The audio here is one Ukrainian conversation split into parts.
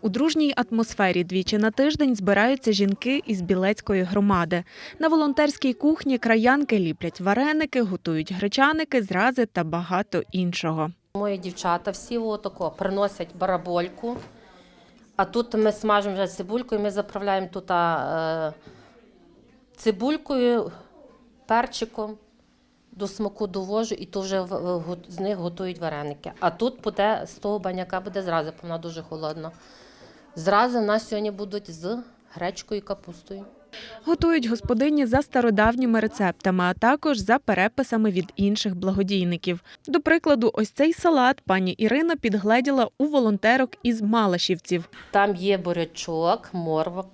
У дружній атмосфері двічі на тиждень збираються жінки із Білецької громади. На волонтерській кухні краянки ліплять вареники, готують гречаники, зрази та багато іншого. Мої дівчата всі отако приносять барабольку, а тут ми смажимо вже цибульку і ми заправляємо тут е, цибулькою, перчиком, до смаку довожу, і то вже з них готують вареники. А тут буде з того баняка буде зразу, бо вона дуже холодна. Зрази в нас сьогодні будуть з гречкою і капустою. Готують господині за стародавніми рецептами, а також за переписами від інших благодійників. До прикладу, ось цей салат пані Ірина підгледіла у волонтерок із Малашівців. Там є бурячок,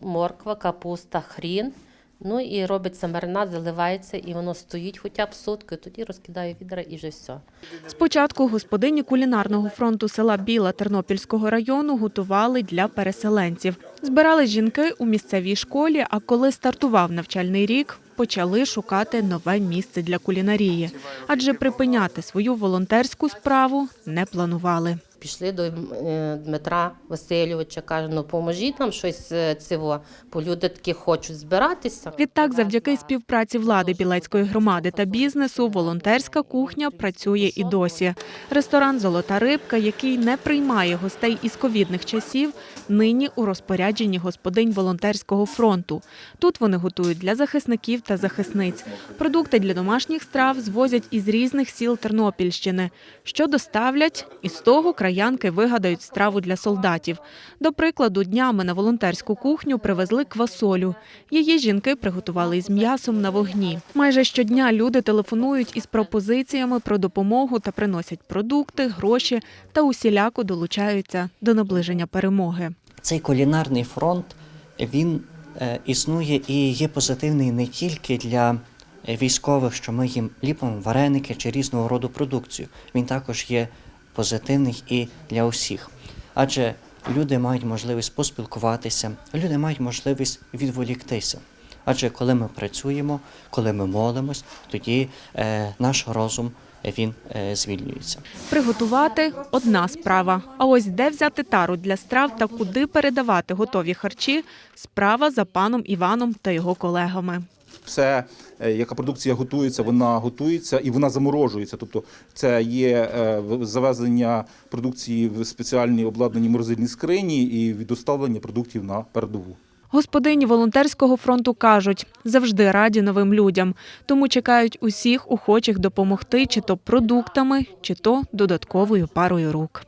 морква, капуста, хрін. Ну і робиться маринад, заливається, і воно стоїть хоча б сутки, тоді розкидаю відра і вже все. Спочатку господині кулінарного фронту села Біла Тернопільського району готували для переселенців. Збирали жінки у місцевій школі, а коли стартував навчальний рік, почали шукати нове місце для кулінарії. Адже припиняти свою волонтерську справу не планували. Пішли до е, Дмитра Васильовича, каже, ну поможіть нам щось е, цього, бо люди такі хочуть збиратися. Відтак, завдяки співпраці влади Білецької громади та бізнесу, волонтерська кухня працює і досі. Ресторан Золота рибка, який не приймає гостей із ковідних часів, нині у розпорядженні господинь волонтерського фронту. Тут вони готують для захисників та захисниць. Продукти для домашніх страв звозять із різних сіл Тернопільщини. Що доставлять, із того краянки вигадають страву для солдатів. До прикладу, днями на волонтерську кухню привезли квасолю. Її жінки приготували із м'ясом на вогні. Майже щодня люди телефонують із пропозиціями про допомогу та приносять продукти, гроші та усіляко долучаються до наближення перемоги. Цей кулінарний фронт він е, існує і є позитивний не тільки для е, військових, що ми їм ліпимо вареники чи різного роду продукцію. Він також є позитивний і для усіх. Адже люди мають можливість поспілкуватися, люди мають можливість відволіктися. Адже коли ми працюємо, коли ми молимось, тоді е, наш розум він е, звільнюється. Приготувати одна справа. А ось де взяти тару для страв та куди передавати готові харчі справа за паном Іваном та його колегами. Все, е, яка продукція готується, вона готується і вона заморожується. Тобто це є е, завезення продукції в спеціальні обладнані морозильні скрині і відоставлення продуктів на передову. Господині волонтерського фронту кажуть, завжди раді новим людям, тому чекають усіх охочих допомогти чи то продуктами, чи то додатковою парою рук.